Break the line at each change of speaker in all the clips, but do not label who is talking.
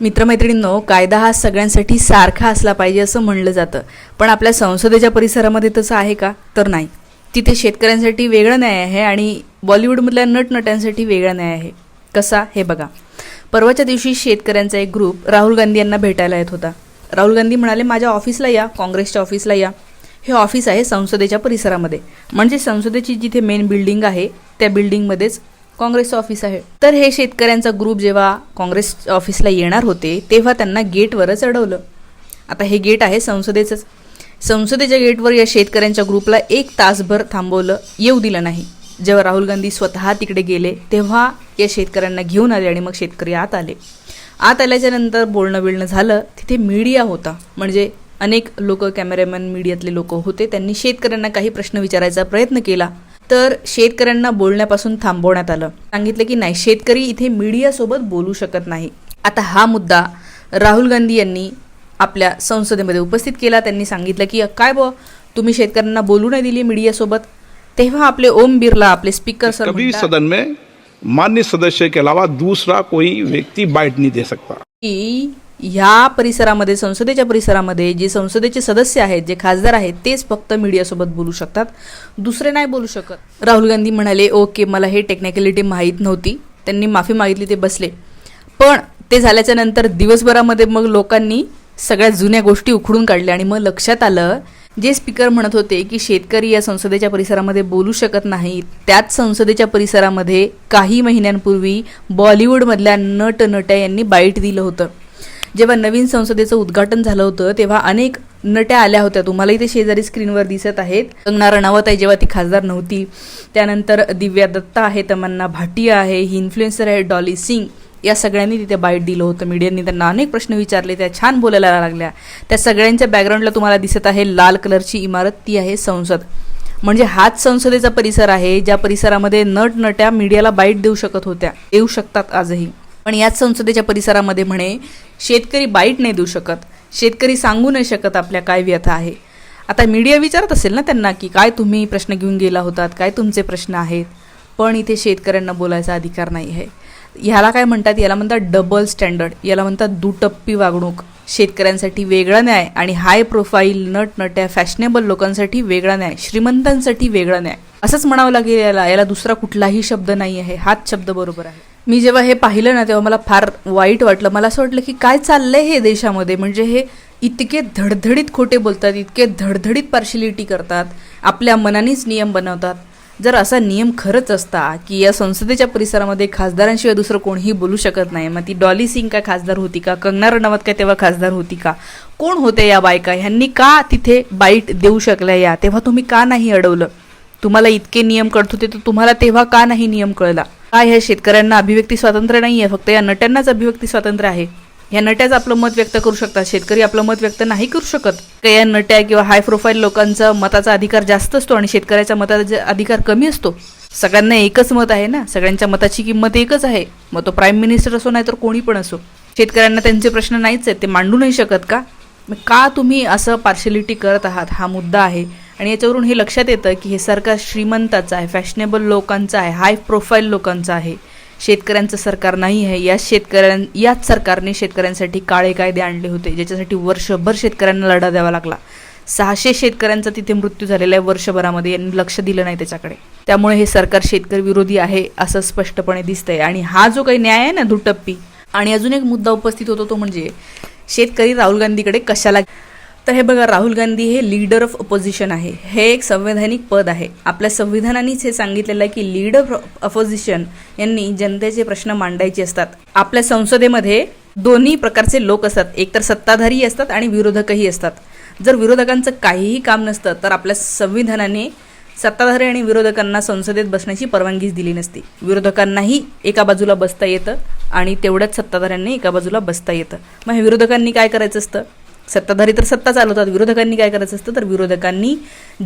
मित्रमैत्रिणींनो कायदा हा सगळ्यांसाठी सारखा असला पाहिजे असं म्हणलं जातं. पण आपल्या संसदेच्या परिसरामध्ये तसं आहे का? तर नाही. तिथे शेतकऱ्यांसाठी वेगळा न्याय आहे आणि बॉलिवूडमधल्या नटनट्यांसाठी वेगळा न्याय आहे. कसा? हे बघा. परवाच्या दिवशी शेतकऱ्यांचा एक ग्रुप राहुल गांधी यांना भेटायला येत होता. राहुल गांधी म्हणाले माझ्या ऑफिसला या काँग्रेसच्या ऑफिसला या. हे ऑफिस आहे संसदेच्या परिसरामध्ये. म्हणजे संसदेची जिथे मेन बिल्डिंग आहे त्या बिल्डिंगमध्येच काँग्रेसचं ऑफिस आहे. तर हे शेतकऱ्यांचा ग्रुप जेव्हा काँग्रेस ऑफिसला येणार होते तेव्हा त्यांना गेटवरच अडवलं. आता हे गेट आहे संसदेचंच. संसदेच्या गेटवर या शेतकऱ्यांच्या ग्रुपला एक तासभर थांबवलं येऊ दिलं नाही. जेव्हा राहुल गांधी स्वतः तिकडे गेले तेव्हा या शेतकऱ्यांना घेऊन आले आणि मग शेतकरी आत आले. आत आल्याच्यानंतर बोलणं बिळणं झालं तिथे मीडिया होता. म्हणजे अनेक लोक कॅमेरामॅन मीडियातले लोक होते त्यांनी शेतकऱ्यांना काही प्रश्न विचारायचा प्रयत्न केला. तर शेतकऱ्यांना बोलण्यापासून थांबवण्यात आलं. सांगितलं की नाही शेतकरी इथे मीडियासोबत बोलू शकत नाही. आता हा मुद्दा राहुल गांधी यांनी आपल्या संसदेमध्ये उपस्थित केला. त्यांनी सांगितलं की काय बुवा तुम्ही शेतकऱ्यांना बोलू नाही दिली मीडियासोबत? तेव्हा आपले ओम बिर्ला आपले स्पीकर सर
कभी सदन में मान्य सदस्य के अलावा दूसरा कोई व्यक्ति बाइट नहीं दे सकता।
की ह्या परिसरामध्ये संसदेच्या परिसरामध्ये जे संसदेचे सदस्य आहेत जे खासदार आहेत तेच फक्त मीडियासोबत बोलू शकतात. दुसरे नाही बोलू शकत. राहुल गांधी म्हणाले ओके मला हे टेक्निकॅलिटी माहीत नव्हती. त्यांनी माफी मागितली ते बसले. पण ते झाल्याच्यानंतर दिवसभरामध्ये मग लोकांनी सगळ्या जुन्या गोष्टी उखडून काढल्या आणि मग लक्षात आलं जे स्पीकर म्हणत होते की शेतकरी या संसदेच्या परिसरामध्ये बोलू शकत नाहीत त्याच संसदेच्या परिसरामध्ये काही महिन्यांपूर्वी बॉलिवूडमधल्या नट नट्या यांनी बाईट दिलं होतं. जेव्हा नवीन संसदेचं उद्घाटन झालं होतं तेव्हा अनेक नट्या आल्या होत्या. तुम्हाला इथे शेजारी स्क्रीनवर दिसत आहेत. कंगना रणावत आहे जेव्हा ती खासदार नव्हती. त्यानंतर दिव्या दत्ता आहे तमन्ना भाटिया आहे ही इन्फ्लुएन्सर आहे डॉली सिंग. या सगळ्यांनी तिथे बाईट दिलं होतं. मीडियानी त्यांना अनेक प्रश्न विचारले त्या छान बोलायला लागल्या. त्या सगळ्यांच्या बॅकग्राऊंडला तुम्हाला दिसत आहे लाल कलरची इमारत ती आहे संसद. म्हणजे हाच संसदेचा परिसर आहे ज्या परिसरामध्ये नट नट्या मीडियाला बाईट देऊ शकत होत्या. येऊ शकतात आजही. पण याच संसदेच्या परिसरामध्ये म्हणे शेतकरी बाईट नाही देऊ शकत. शेतकरी सांगू नाही शकत आपल्या काय व्यथा आहे. आता मीडिया विचारत असेल ना त्यांना की काय तुम्ही प्रश्न घेऊन गेला होतात? काय तुमचे प्रश्न आहेत? पण इथे शेतकऱ्यांना बोलायचा अधिकार नाही आहे. ह्याला काय म्हणतात? याला म्हणतात डबल स्टँडर्ड याला म्हणतात दुटप्पी वागणूक. शेतकऱ्यांसाठी वेगळा न्याय आणि हाय प्रोफाईल नटनट्या फॅशनेबल लोकांसाठी वेगळा न्याय श्रीमंतांसाठी वेगळा न्याय. असंच म्हणावं लागेल याला. याला दुसरा कुठलाही शब्द नाही आहे. हाच शब्द बरोबर आहे. मी जेव्हा हे पाहिलं ना तेव्हा मला फार वाईट वाटलं. मला असं वाटलं की काय चाललंय हे देशामध्ये? म्हणजे हे इतके धडधडीत खोटे बोलतात इतके धडधडीत पार्शिलिटी करतात आपल्या मनानेच नियम बनवतात. जर असा नियम खरंच असता की या संसदेच्या परिसरामध्ये खासदारांशिवाय दुसरं कोणीही बोलू शकत नाही मग ती डॉली सिंग काय खासदार होती का कंगना रणावत काय तेव्हा खासदार होती का कोण होते या बायका ह्यांनी का तिथे बाईट देऊ शकल्या या तेव्हा तुम्ही का नाही अडवलं? तुम्हाला इतके नियम कळत होते तर तुम्हाला तेव्हा का नाही नियम कळला? काय ह्या शेतकऱ्यांना अभिव्यक्ती स्वातंत्र्य नाही आहे फक्त या नट्यांनाच अभिव्यक्ती स्वातंत्र्य आहे? ह्या नट्याच आपलं मत व्यक्त करू शकतात. शेतकरी आपलं मत व्यक्त नाही करू शकत. या नट्या किंवा हाय प्रोफाईल लोकांचा मताचा अधिकार जास्त असतो आणि शेतकऱ्याच्या मताचा जे अधिकार कमी असतो. सगळ्यांना एकच मत आहे ना? सगळ्यांच्या मताची किंमत एकच आहे. मग तो प्राईम मिनिस्टर असो नाही तर कोणी पण असो. शेतकऱ्यांना त्यांचे प्रश्न नाहीच आहेत. ते मांडू नाही शकत का? का तुम्ही असं पार्शलिटी करत आहात? हा मुद्दा आहे. आणि याच्यावरून हे लक्षात येतं की हे सरकार श्रीमंताचं आहे फॅशनेबल लोकांचं आहे हाय प्रोफाईल लोकांचं आहे. शेतकऱ्यांचं सरकार नाही आहे. या शेतकऱ्यां याच सरकारने शेतकऱ्यांसाठी काळे कायदे आणले होते ज्याच्यासाठी वर्षभर शेतकऱ्यांना लढा द्यावा लागला. सहाशे शेतकऱ्यांचा तिथे मृत्यू झालेला आहे वर्षभरामध्ये यांनी लक्ष दिलं नाही त्याच्याकडे. त्यामुळे हे सरकार शेतकरी विरोधी आहे असं स्पष्टपणे दिसतंय. आणि हा जो काही न्याय आहे ना दुटप्पी आणि अजून एक मुद्दा उपस्थित होतो तो म्हणजे शेतकरी राहुल गांधीकडे कशाला तर हे बघा राहुल गांधी हे लीडर ऑफ अपोजिशन आहे. हे एक संवैधानिक पद आहे. आपल्या संविधानानेच हे सांगितलेलं आहे की लीडर ऑफ अपोजिशन यांनी जनतेचे प्रश्न मांडायचे असतात. आपल्या संसदेमध्ये दोन्ही प्रकारचे लोक असतात. एकतर सत्ताधारी असतात आणि विरोधकही असतात. जर विरोधकांचं काहीही काम नसतं तर आपल्या संविधानाने सत्ताधारी आणि विरोधकांना संसदेत बसण्याची परवानगीच दिली नसती. विरोधकांनाही एका बाजूला बसता येतं आणि तेवढ्याच सत्ताधाऱ्यांनी एका बाजूला बसता येतं. मग हे विरोधकांनी काय करायचं असतं? सत्ताधारी तर सत्ता चालवतात. विरोधकांनी काय करायचं असतं तर विरोधकांनी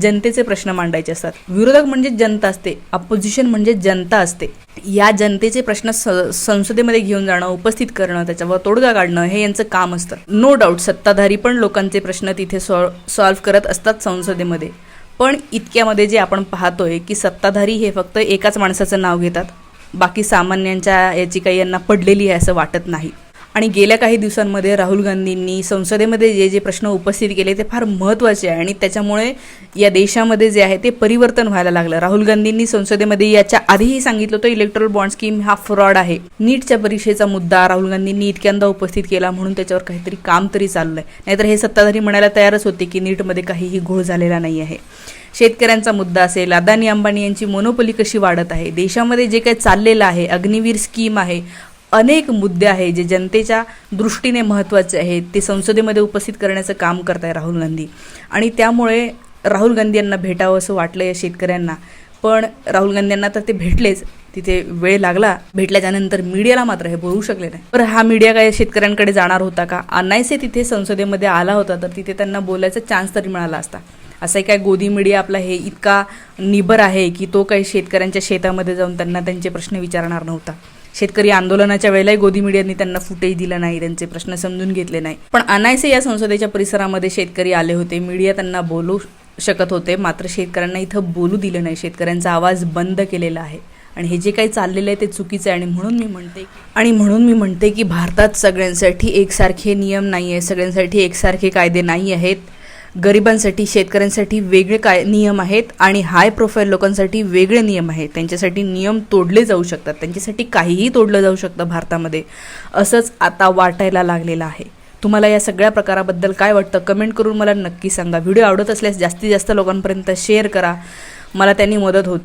जनतेचे प्रश्न मांडायचे असतात. विरोधक म्हणजे जनता असते. अपोजिशन म्हणजे जनता असते. या जनतेचे प्रश्न संसदेमध्ये घेऊन जाणं उपस्थित करणं त्याच्यावर तोडगा काढणं हे यांचं काम असतं. नो डाऊट सत्ताधारी पण लोकांचे प्रश्न तिथे सॉ सॉल्व्ह करत असतात संसदेमध्ये. पण इतक्यामध्ये जे आपण पाहतोय की सत्ताधारी हे फक्त एकाच माणसाचं नाव घेतात. बाकी सामान्यांच्या याची काही यांना पडलेली आहे असं वाटत नाही. आणि गेल्या काही दिवसांमध्ये राहुल गांधींनी संसदेमध्ये जे जे प्रश्न उपस्थित केले ते फार महत्त्वाचे आहे. आणि त्याच्यामुळे या देशामध्ये जे आहे ते परिवर्तन व्हायला लागलं. राहुल गांधींनी संसदेमध्ये याच्या आधीही सांगितलं होतं इलेक्ट्रल बॉन्ड स्कीम हा फ्रॉड आहे. नीटच्या परीक्षेचा मुद्दा राहुल गांधींनी इतक्यांदा उपस्थित केला म्हणून त्याच्यावर काहीतरी काम तरी चाललंय. नाहीतर हे सत्ताधारी म्हणायला तयारच होते की नीटमध्ये काहीही घोळ झालेला नाही आहे. शेतकऱ्यांचा मुद्दा असेल अदानी अंबानी यांची मोनोपली कशी वाढत आहे? देशामध्ये जे काही चाललेलं आहे अग्निवीर स्कीम आहे अनेक मुद्दे आहे जे जनतेच्या दृष्टीने महत्त्वाचे आहेत. ते संसदेमध्ये उपस्थित करण्याचं काम करत आहे राहुल गांधी. आणि त्यामुळे राहुल गांधी यांना भेटावं असं वाटलं या शेतकऱ्यांना. पण राहुल गांधी यांना तर ते भेटलेच. तिथे वेळ लागला. भेटल्याच्यानंतर मीडियाला मात्र हे बोलू शकले नाही. तर हा मीडिया काय शेतकऱ्यांकडे जाणार होता का? अनायसे तिथे संसदेमध्ये आला होता तर तिथे त्यांना बोलायचा चान्स तरी मिळाला असता. असंही काय गोदी मीडिया आपला हे इतका निबर आहे की तो काही शेतकऱ्यांच्या शेतामध्ये जाऊन त्यांना त्यांचे प्रश्न विचारणार नव्हता? शेतकरी आंदोलनाच्या वेळेलाही गोदी मीडियाने त्यांना फुटेज दिलं नाही त्यांचे प्रश्न समजून घेतले नाही. पण अनायसे या संसदेच्या परिसरामध्ये शेतकरी आले होते. मीडिया त्यांना बोलू शकत होते मात्र शेतकऱ्यांना इथं बोलू दिलं नाही. शेतकऱ्यांचा आवाज बंद केलेला आहे. आणि हे जे काही चाललेलं आहे ते चुकीचं आहे. आणि म्हणून मी म्हणते आणि म्हणून मी म्हणते की भारतात सगळ्यांसाठी एकसारखे नियम नाही आहे सगळ्यांसाठी एकसारखे कायदे नाही आहेत गरिबांसाठी शेतकऱ्यांसाठी वेगळे काय नियम आहेत आणि हाय प्रोफाईल लोकांसाठी वेगळे नियम आहेत? त्यांच्यासाठी नियम तोडले जाऊ शकतात. त्यांच्यासाठी काहीही तोडलं जाऊ शकतं भारतामध्ये. असंच आता वाटायला लागलेलं आहे. तुम्हाला या सगळ्या प्रकाराबद्दल काय वाटतं? कमेंट करून मला नक्की सांगा. व्हिडिओ आवडत असल्यास जास्तीत जास्त लोकांपर्यंत शेअर करा. मला त्यांनी मदत होते.